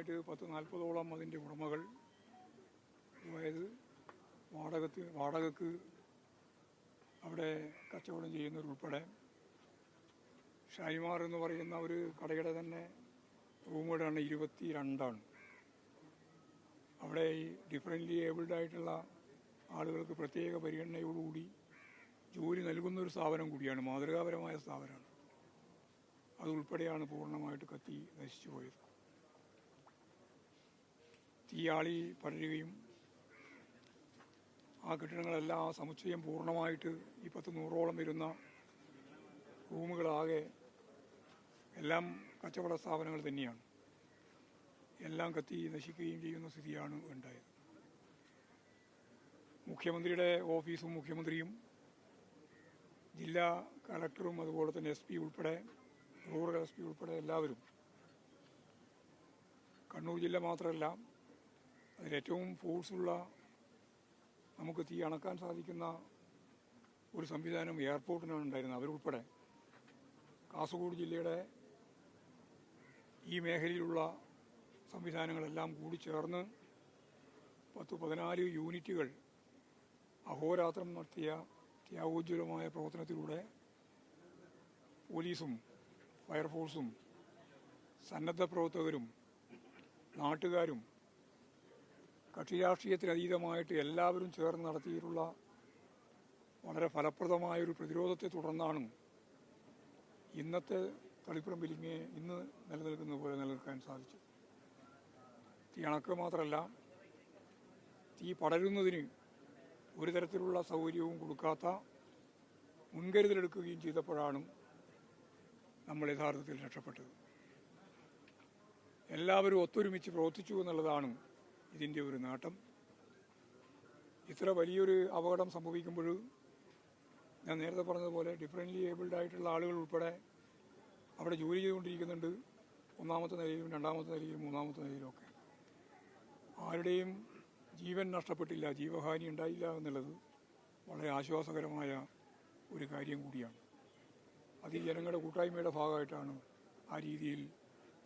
ഭാഗമായിട്ട് പത്ത് നാൽപ്പതോളം അതിന്റെ ഉടമകൾ. അതായത് വാടകത്ത് വാടകക്ക് അവിടെ കച്ചവടം ചെയ്യുന്നവരുൾപ്പെടെ ഷാരിമാർ എന്ന് പറയുന്ന ഒരു കടയുടെ തന്നെ റൂമുകളുടെ എണ്ണം ഇരുപത്തി രണ്ടാണ് അവിടെ ഈ ഡിഫറന്റ്ലി ഏബിൾഡ് ആയിട്ടുള്ള ആളുകൾക്ക് പ്രത്യേക പരിഗണനയോടുകൂടി ജോലി നൽകുന്ന ഒരു സ്ഥാപനം കൂടിയാണ് മാതൃകാപരമായ സ്ഥാപനമാണ്. അതുൾപ്പെടെയാണ് പൂർണമായിട്ട് കത്തി നശിച്ചു പോയത്. തീയാളി പടരുകയും ആ കെട്ടിടങ്ങളെല്ലാം ആ സമുച്ചയം പൂർണമായിട്ട് ഈ പത്ത് നൂറോളം വരുന്ന റൂമുകളാകെ എല്ലാം കച്ചവട സ്ഥാപനങ്ങൾ തന്നെയാണ്. എല്ലാം കത്തി നശിക്കുകയും ചെയ്യുന്ന സ്ഥിതിയാണ് ഉണ്ടായത്. മുഖ്യമന്ത്രിയുടെ ഓഫീസും മുഖ്യമന്ത്രിയും ജില്ലാ കളക്ടറും അതുപോലെ തന്നെ എസ് പി ഉൾപ്പെടെ റൂറൽ എസ് പി ഉൾപ്പെടെ എല്ലാവരും കണ്ണൂർ ജില്ല മാത്രമല്ല അതിലേറ്റവും ഫോഴ്സുള്ള നമുക്ക് തീ അണക്കാൻ സാധിക്കുന്ന ഒരു സംവിധാനം എയർപോർട്ടിനാണ് ഉണ്ടായിരുന്നത് അവരുൾപ്പെടെ. കാസർഗോഡ് ജില്ലയുടെ ഈ മേഖലയിലുള്ള സംവിധാനങ്ങളെല്ലാം കൂടി ചേർന്ന് പത്ത് പതിനാല് യൂണിറ്റുകൾ അഹോരാത്രം നടത്തിയ ത്യാഗോജ്വലമായ പ്രവർത്തനത്തിലൂടെ പോലീസും ഫയർഫോഴ്സും സന്നദ്ധ പ്രവർത്തകരും നാട്ടുകാരും കക്ഷി രാഷ്ട്രീയത്തിനതീതമായിട്ട് എല്ലാവരും ചേർന്ന് നടത്തിയിട്ടുള്ള വളരെ ഫലപ്രദമായൊരു പ്രതിരോധത്തെ തുടർന്നാണ് ഇന്നത്തെ തളിപ്പുറം തളിപ്പറമ്പിലിങ്ങെ ഇന്ന് നിലനിൽക്കുന്ന പോലെ നിലനിൽക്കാൻ സാധിച്ചു തീ അണക്ക് മാത്രമല്ല തീ പടരുന്നതിന് ഒരു തരത്തിലുള്ള സൗകര്യവും കൊടുക്കാത്ത മുൻകരുതലെടുക്കുകയും ചെയ്തപ്പോഴാണ് നമ്മൾ യഥാർത്ഥത്തിൽ രക്ഷപ്പെട്ടത്. എല്ലാവരും ഒത്തൊരുമിച്ച് പ്രവർത്തിച്ചു എന്നുള്ളതാണ് ഇതിന്റെ ഒരു നേട്ടം. ഇത്ര വലിയൊരു അപകടം സംഭവിക്കുമ്പോൾ ഞാൻ നേരത്തെ പറഞ്ഞതുപോലെ ഡിഫറന്റ്ലി ഏബിൾഡ് ആയിട്ടുള്ള ആളുകൾ ഉൾപ്പെടെ അവിടെ ജോലി ചെയ്തുകൊണ്ടിരിക്കുന്നുണ്ട്. ഒന്നാമത്തെ നിലയിലും രണ്ടാമത്തെ നിലയിലും മൂന്നാമത്തെ നിലയിലും ഒക്കെ. ആരുടെയും ജീവൻ നഷ്ടപ്പെട്ടില്ല ജീവഹാനി ഉണ്ടായില്ല എന്നുള്ളത് വളരെ ആശ്വാസകരമായ ഒരു കാര്യം കൂടിയാണ്. അത് ജനങ്ങളുടെ കൂട്ടായ്മയുടെ ഭാഗമായിട്ടാണ് ആ രീതിയിൽ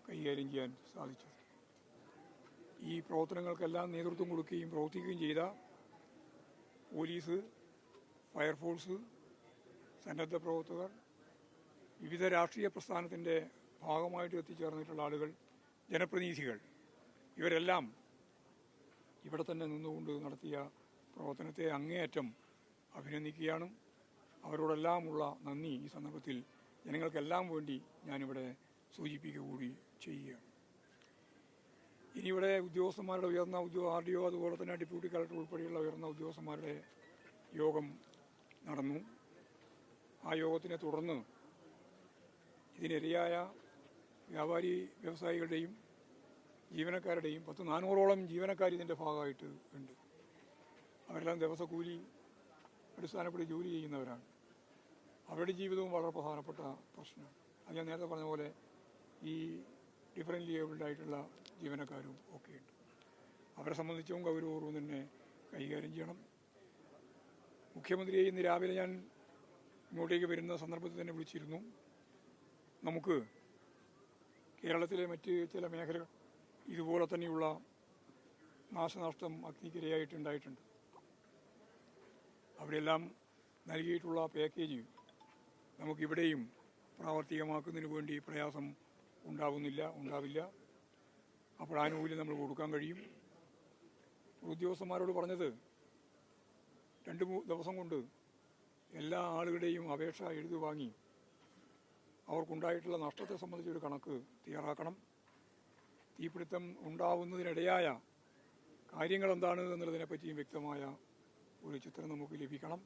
കൈകാര്യം ചെയ്യാൻ സാധിച്ചത്. പ്രവർത്തനങ്ങൾക്കെല്ലാം നേതൃത്വം കൊടുക്കുകയും പ്രവർത്തിക്കുകയും ചെയ്ത പോലീസ് ഫയർഫോഴ്സ് സന്നദ്ധ പ്രവർത്തകർ വിവിധ രാഷ്ട്രീയ പ്രസ്ഥാനത്തിന്റെ ഭാഗമായിട്ട് എത്തിച്ചേർന്നിട്ടുള്ള ആളുകൾ ജനപ്രതിനിധികൾ ഇവരെല്ലാം ഇവിടെ തന്നെ നിന്നുകൊണ്ട് നടത്തിയ പ്രവർത്തനത്തെ അങ്ങേയറ്റം അഭിനന്ദിക്കുകയാണ്. അവരോടെല്ലാമുള്ള നന്ദി. ഈ സന്ദർഭത്തിൽ ജനങ്ങൾക്കെല്ലാം വേണ്ടി ഞാനിവിടെ സൂചിപ്പിക്കുക കൂടി ഇവിടെ ഉദ്യോഗസ്ഥന്മാരുടെ ഉയർന്ന ഉദ്യോഗ ആർ ഡി ഒ അതുപോലെ തന്നെ ഡെപ്യൂട്ടി കളക്ടർ ഉൾപ്പെടെയുള്ള ഉയർന്ന ഉദ്യോഗസ്ഥന്മാരുടെ യോഗം നടന്നു. ആ യോഗത്തിനെ തുടർന്ന് ഇതിനിരയായ വ്യാപാരി വ്യവസായികളുടെയും ജീവനക്കാരുടെയും പത്ത് നാനൂറോളം ജീവനക്കാർ ഇതിന്റെ ഭാഗമായിട്ട് ഉണ്ട്. അവരെല്ലാം ദിവസക്കൂലി അടിസ്ഥാനപ്പെട്ട് ജോലി ചെയ്യുന്നവരാണ്. അവരുടെ ജീവിതവും വളരെ പ്രധാനപ്പെട്ട പ്രശ്നമാണ്. അത് ഞാൻ നേരത്തെ പറഞ്ഞ പോലെ ഈ ഡിഫറന്റ്ലി ഏബിൾഡ് ആയിട്ടുള്ള ജീവനക്കാരും ഒക്കെയുണ്ട്. അവരെ സംബന്ധിച്ചും ഗൗരവപൂർവം തന്നെ കൈകാര്യം ചെയ്യണം. മുഖ്യമന്ത്രിയെ ഇന്ന് രാവിലെ ഞാൻ ഇങ്ങോട്ടേക്ക് വരുന്ന സന്ദർഭത്തിൽ തന്നെ വിളിച്ചിരുന്നു. നമുക്ക് കേരളത്തിലെ മറ്റ് ചില മേഖലകൾ ഇതുപോലെ തന്നെയുള്ള നാശനഷ്ടം അഗ്നിക്കിരയായിട്ടുണ്ടായിട്ടുണ്ട്. അവിടെയെല്ലാം നൽകിയിട്ടുള്ള പാക്കേജ് നമുക്കിവിടെയും പ്രാവർത്തികമാക്കുന്നതിന് വേണ്ടി പ്രയാസം ഉണ്ടാവുന്നില്ല ഉണ്ടാവില്ല. അപ്പോൾ ആനുകൂല്യം നമ്മൾ കൊടുക്കാൻ കഴിയും. ഉദ്യോഗസ്ഥന്മാരോട് പറഞ്ഞത് രണ്ട് ദിവസം കൊണ്ട് എല്ലാ ആളുകളുടെയും അപേക്ഷ എഴുതി വാങ്ങി അവർക്കുണ്ടായിട്ടുള്ള നഷ്ടത്തെ സംബന്ധിച്ചൊരു കണക്ക് തയ്യാറാക്കണം. തീപിടുത്തം ഉണ്ടാവുന്നതിനിടയായ കാര്യങ്ങൾ എന്താണ് എന്നുള്ളതിനെപ്പറ്റിയും വ്യക്തമായ ഒരു ചിത്രം നമുക്ക് ലഭിക്കണം.